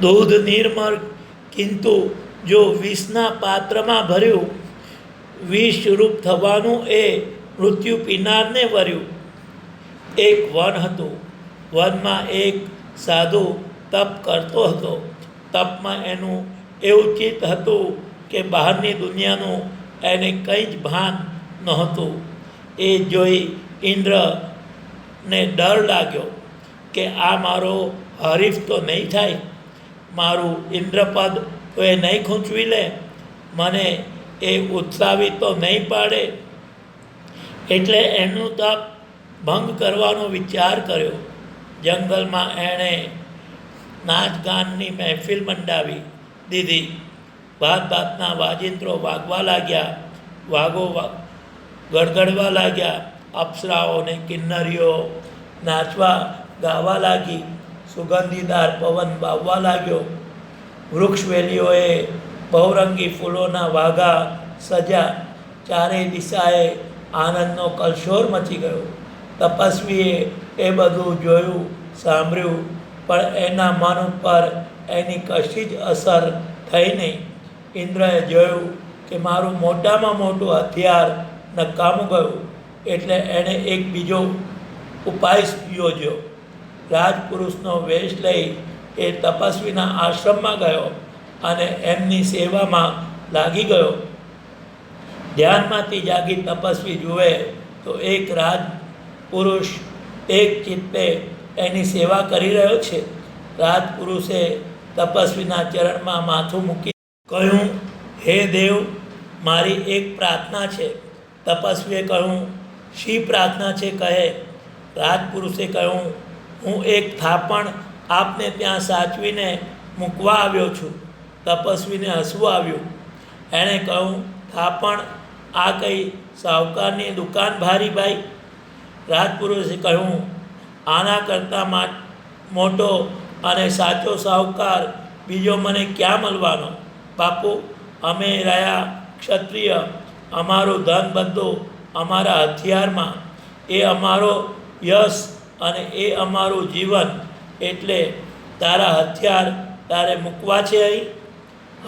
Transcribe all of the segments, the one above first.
દૂધ નિર્મળ, કિંતુ જો વિષના પાત્રમાં ભર્યું, વિષરૂપ થવાનું એ મૃત્યુ પીનારને વર્યું. એક વન હતું. વનમાં એક સાધુ તપ કરતો હતો. તપમાં એનું એવું ચિત્ત હતું કે બહારની દુનિયાનું એને કંઈ જ ભાન નહોતું. એ જોઈ ઇન્દ્રને ડર લાગ્યો કે આ મારો હરીફ તો નહીં થાય. મારું ઇન્દ્રપદ તો એ નહીં ખૂંચવી લે, મને એ ઉત્સાહિત તો નહીં પાડે. એટલે એનું તપ ભંગ કરવાનો વિચાર કર્યો. જંગલમાં એણે નાચ ગાનની મહેફિલ મંડાવી દીધી. ભાત ભાતના વાજિંત્રો વાગવા લાગ્યા, વાગો ગડગડવા લાગ્યા. અપ્સરાઓ ને કિન્નરીઓ નાચવા ગાવા લાગી. સુગંધીદાર પવન વાવવા લાગ્યો. વૃક્ષવેલીઓએ બહુરંગી ફૂલોના વાઘા સજા ચારે દિશાએ આનંદનો કલશોર મચી ગયો. તપસ્વીએ એ બધું જોયું, સાંભળ્યું, પણ એના મન ઉપર એની કશી જ અસર થઈ નહીં. ઇન્દ્રએ જોયું કે મારું મોટામાં મોટું હથિયાર નકામું ગયું, એટલે એણે એક બીજો ઉપાય યોજ્યો. રાજપુરુષનો વેશ લઈ એ તપસ્વીના આશ્રમમાં ગયો અને એમની સેવામાં લાગી ગયો. ધ્યાનમાંથી જાગી તપસ્વી જુએ તો એક રાજ પુરુષ એક ચિત્તે એની સેવા કરી રહ્યો છે. રાજપુરુષે તપસ્વીના ચરણમાં માથું મૂકી કહ્યું, હે દેવ, મારી એક પ્રાર્થના છે. તપસ્વીએ કહ્યું, શી પ્રાર્થના છે? કહે. રાજપુરુષે કહ્યું હું એક થાપણ આપને ત્યાં સાચવીને મૂકવા આવ્યો છું. તપસ્વીને હસવું આવ્યું. એણે કહ્યું, થાપણ આ કઈ સાહુકારની દુકાન ભારી ભાઈ રાજપુરુષે કહ્યું, આના કરતાં મોટો અને સાચો સાહુકાર બીજો મને ક્યાં મળવાનો? બાપુ, અમે રહ્યા ક્ષત્રિય. અમારું ધન બધું અમારા હથિયારમાં. એ અમારો યશ અને એ અમારું જીવન એટલે તારા હથિયાર તારે મૂકવા છે અહીં?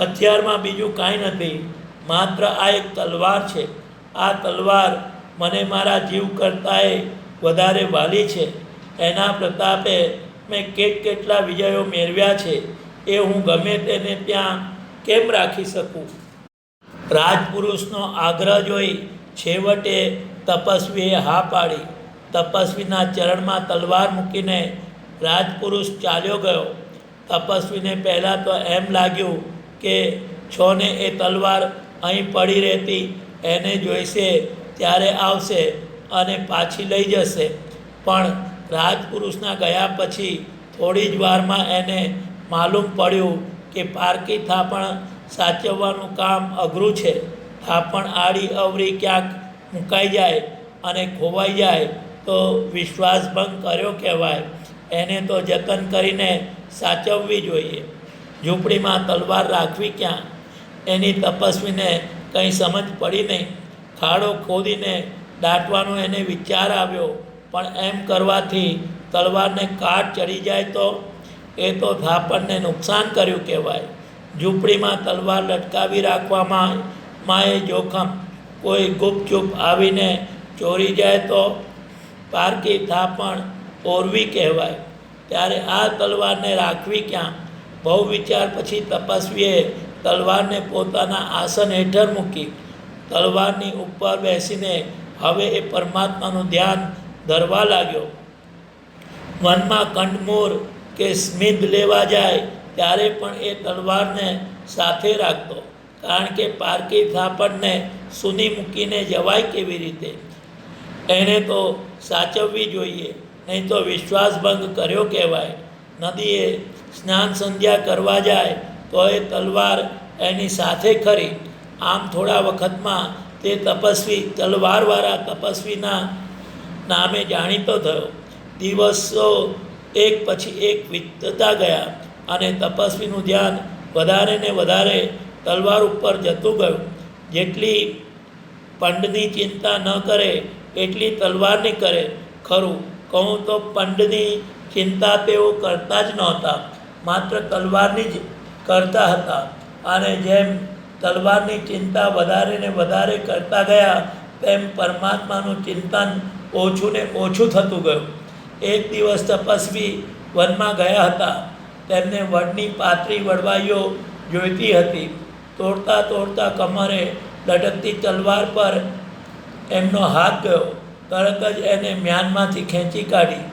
હથિયારમાં બીજું કાંઈ નથી, માત્ર આ એક તલવાર છે. આ તલવાર મને મારા જીવ કરતાંય વધારે વાલી છે. એના પ્રતાપે મેં કેટ કેટલા વિજયો મેળવ્યા છે એ હું ગમે તેને ત્યાં કેમ રાખી શકું? રાજપુરુષનો આગ્રહ જોઈ છેવટે તપસ્વીએ હા પાડી. તપસ્વીના ચરણમાં તલવાર મૂકીને રાજપુરુષ ચાલ્યો ગયો. તપસ્વીને પહેલાં તો એમ લાગ્યું કે છોને એ તલવાર અહીં પડી રહેતી એને જોઈશે, ત્યારે આવશે અને પાછી લઈ જશે. પણ રાજપુરુષના ગયા પછી થોડી જ વારમાં એને માલુમ પડ્યું કે પારકી થાપણ સાચવવાનું કામ અઘરું છે. થાપણ આડી અવળી ક્યાંક મુકાઈ જાય અને ખોવાઈ જાય. તો વિશ્વાસભંગ કર્યો કહેવાય. એને તો જતન કરીને સાચવવી જોઈએ. ઝૂંપડીમાં તલવાર રાખવી ક્યાં? એની તપસ્વીને કંઈ સમજ પડી નહીં. ખાડો ખોદીને દાટવાનો એને વિચાર આવ્યો. પણ એમ કરવાથી તલવારને કાટ ચડી જાય તો? એ તો થાપણને નુકસાન કર્યું કહેવાય. ઝૂંપડીમાં તલવાર લટકાવી રાખવામાં એ જોખમ. કોઈ ગુપચુપ આવીને ચોરી જાય તો? પારકી થાપણ ઓરવી કહેવાય. ત્યારે આ તલવારને રાખવી ક્યાં? બહુ વિચાર પછી તપસ્વીએ તલવારને પોતાના આસન હેઠળ મૂકી. તલવારની ઉપર બેસીને હવે એ પરમાત્માનું ધ્યાન ધરવા લાગ્યો. વનમાં કંડમૂર કે સ્મિત લેવા જાય ત્યારે પણ એ તલવારને સાથે રાખતો. કારણ કે પારકી થાપણને સુની મૂકીને જવાય કેવી રીતે? એણે તો સાચવવી જોઈએ. નહીં તો વિશ્વાસભંગ કર્યો કહેવાય. નદીએ સ્નાન સંધ્યા કરવા જાય, તો એ તલવાર એની સાથે ખરી. આમ થોડા વખતમાં તે તપસ્વી, તલવારવાળા તપસ્વીના નામે જાણીતો થયો. દિવસો એક પછી એક વીતતા ગયા અને તપસ્વીનું ધ્યાન વધારે ને વધારે તલવાર ઉપર જતું ગયું. જેટલી પંડની ચિંતા ન કરે એટલી તલવારની કરે. ખરું, કહું તો પંડની ચિંતા તેઓ કરતા જ નહોતા. માત્ર તલવારની જ કરતા હતા. અને જેમ તલવારની ચિંતા વધારે ને વધારે કરતા ગયા, તેમ પરમાત્માનું ચિંતન ઓછું ને ઓછું થતું ગયું. એક દિવસ તપસ્વી વનમાં ગયા હતા. તેમને વડની પાતળી વડવાઈઓ જોઈતી હતી. તોડતા તોડતા કમરે લટકતી તલવાર પર એમનો હાથ ગયો. તરત જ એને મ્યાનમાંથી ખેંચી કાઢી.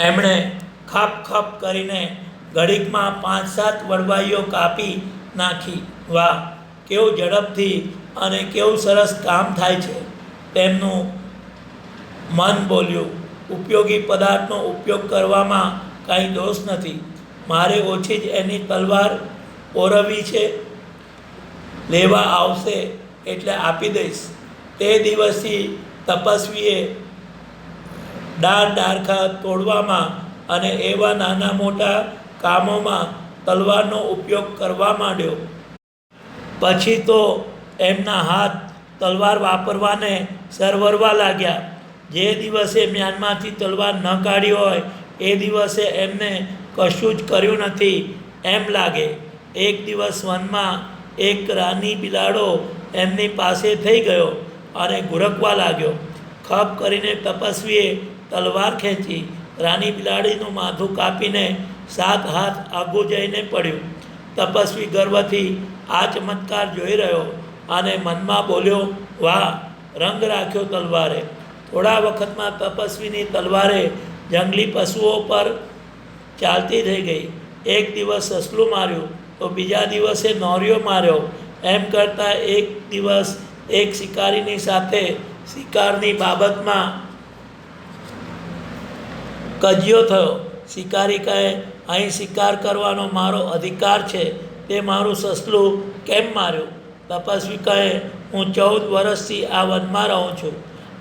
એમણે ખપ ખપ કરીને ઘડીકમાં પાંચ સાત વડવાઈઓ કાપી નાખી. વાહ, કેવું ઝડપથી અને કેવું સરસ કામ થાય છે. તેમનું મન બોલ્યું. ઉપયોગી પદાર્થનો ઉપયોગ કરવામાં કાંઈ દોષ નથી. મારે ઓછી જ એની તલવાર ઓરવી છે. લેવા આવશે એટલે આપી દઈશ. તે દિવસથી તપસ્વીએ ડાળ ડારખા તોડવામાં અને એવા નાના મોટા કામોમાં તલવારનો ઉપયોગ કરવા માંડ્યો. પછી તો એમના હાથ તલવાર વાપરવાને સરવરવા લાગ્યા. જે દિવસે મ્યાનમાંથી તલવાર ન કાઢી હોય, એ દિવસે એમને કશું જ કર્યું નથી. એમ લાગે, એક દિવસ વનમાં એક રાની બિલાડો એમની પાસે થઈ ગયો. અને ગુરકવા લાગ્યો. ખપ કરીને તપસ્વીએ તલવાર ખેંચી રાની બિલાડીનું માથું કાપીને સાત હાથ આગું જઈને પડ્યું. તપસ્વી ગર્વથી આ ચમત્કાર જોઈ રહ્યો અને મનમાં બોલ્યો, વાહ, રંગ રાખ્યો તલવારે. થોડા વખતમાં તપસ્વીની તલવારે જંગલી પશુઓ પર ચાલતી થઈ ગઈ. એક દિવસ સસલું માર્યું, તો બીજા દિવસે નોર્યો માર્યો. એમ કરતાં એક દિવસ એક શિકારીની સાથે શિકારની બાબતમાં કજિયો થયો. શિકારી કહે, અહીં શિકાર કરવાનો મારો અધિકાર છે. તે મારું સસલું કેમ માર્યું? તપસ્વી કહે, હું ચૌદ વર્ષથી આ વનમાં રહું છું.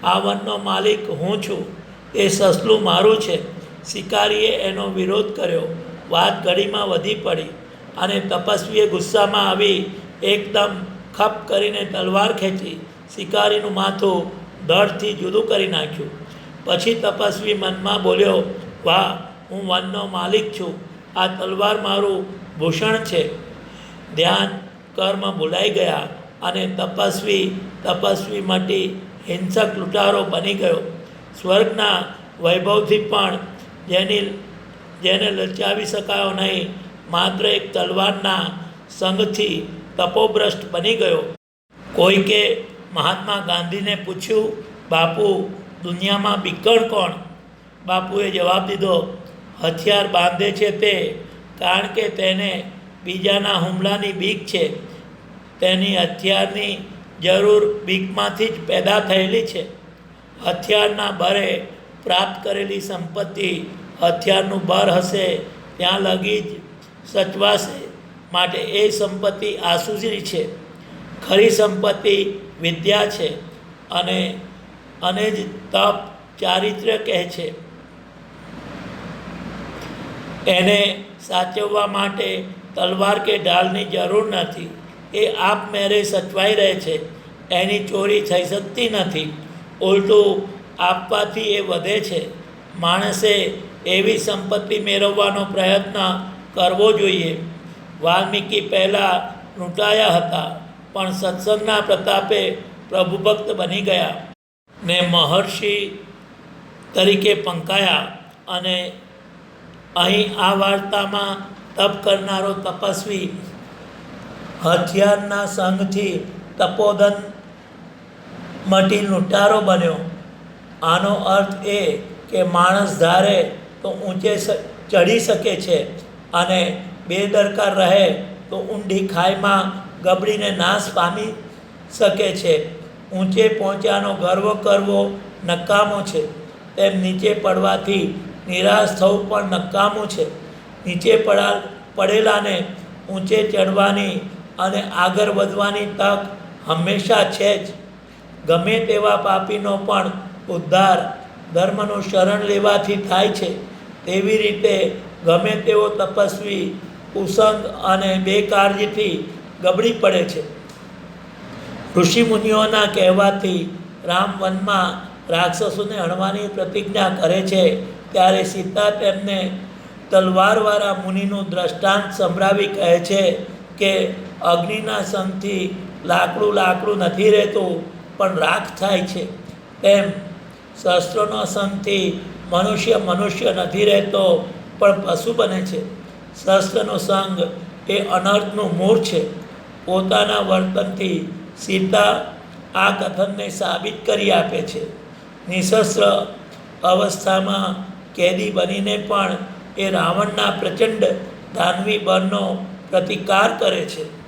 આ વનનો માલિક હું છું. એ સસલું મારું છે. શિકારીએ એનો વિરોધ કર્યો. વાત ઘડીમાં વધી પડી અને તપસ્વીએ ગુસ્સામાં આવી, એકદમ ખપ કરીને તલવાર ખેંચી શિકારીનું માથું ધડથી જુદું કરી નાખ્યું. પછી તપસ્વી મનમાં બોલ્યો, વાહ, હું વનનો માલિક છું. આ તલવાર મારું ભૂષણ છે. ધ્યાન કર્મ ભૂલાઈ ગયા અને તપસ્વી તપસ્વી મટી હિંસક લૂંટારો બની ગયો. સ્વર્ગના વૈભવથી પણ જેની જેને લચાવી શકાયો નહીં, માત્ર એક તલવારના સંગથી તપોભ્રષ્ટ બની ગયો. કોઈકે મહાત્મા ગાંધીને પૂછ્યું, બાપુ, દુનિયામાં બીકણ કોણ? બાપુએ જવાબ દીધો, હથિયાર બાંધે છે તે, કારણ કે તેને બીજાના હુમલાની બીક છે. તેની હથિયારની જરૂર બીકમાંથી જ પેદા થયેલી છે. હથિયારના બરે પ્રાપ્ત કરેલી સંપત્તિ હથિયારનું બર હશે, ત્યાં લગી જ સચવાશે. માટે એ સંપત્તિ આસુજી છે. ખરી સંપત્તિ વિદ્યા છે અને અને જ તપ ચારિત્ર્ય કહે છે. એને સાચવવા માટે તલવાર કે ઢાલની જરૂર નથી. એ આપમેળે સચવાઈ રહે છે. એની ચોરી થઈ શકતી નથી. ઉલટું આપવાથી એ વધે છે. માણસે એવી સંપત્તિ મેળવવાનો પ્રયત્ન કરવો જોઈએ. વાલ્મીકી પહેલાં લૂંટાયા હતા, પણ સત્સંગના પ્રતાપે પ્રભુભક્ત બની ગયા. ને મહર્ષિ તરીકે પંકાયા અને અહીં આ વાર્તામાં તપ કરનારો તપસ્વી હથિયારના સંઘથી તપોધન મટી લૂંટારો બન્યો. આનો અર્થ એ કે માણસ ધારે તો ઊંચે ચડી શકે છે અને બેદરકાર રહે તો ઊંડી ખાઈમાં ગબડીને નાશ પામી શકે છે. ઊંચે પહોંચ્યાનો ગર્વ કરવો નકામો છે. તેમ નીચે પડવાથી નિરાશ થવું પણ નકામું છે. નીચે પડા, પડેલાને ઊંચે ચડવાની અને આગળ વધવાની તક હંમેશા છે જ. ગમે તેવા પાપીનો પણ ઉદ્ધાર ધર્મનું શરણ લેવાથી થાય છે. તેવી રીતે ગમે તેવો તપસ્વી કુસંગ અને બેકાળજીથી ગબડી પડે છે. ઋષિમુનિઓના કહેવાથી રામ વનમાં રાક્ષસોને હણવાની પ્રતિજ્ઞા કરે છે, ત્યારે સીતા તેમને તલવારવાળા મુનિનું દ્રષ્ટાંત સંભળાવી કહે છે કે, અગ્નિના સંગથી લાકડું લાકડું નથી રહેતું, પણ રાખ થાય છે. તેમ શસ્ત્રોનો સંગથી મનુષ્ય મનુષ્ય નથી રહેતો, પણ પશુ બને છે. શસ્ત્રનો સંગ એ અનર્થનું મૂળ છે. પોતાના વર્તનથી સીતા આ કથનને સાબિત કરી આપે છે. નિશસ્ત્ર અવસ્થામાં કેદી બનીને પણ એ રાવણના પ્રચંડ દાનવી બળનો પ્રતિકાર કરે છે.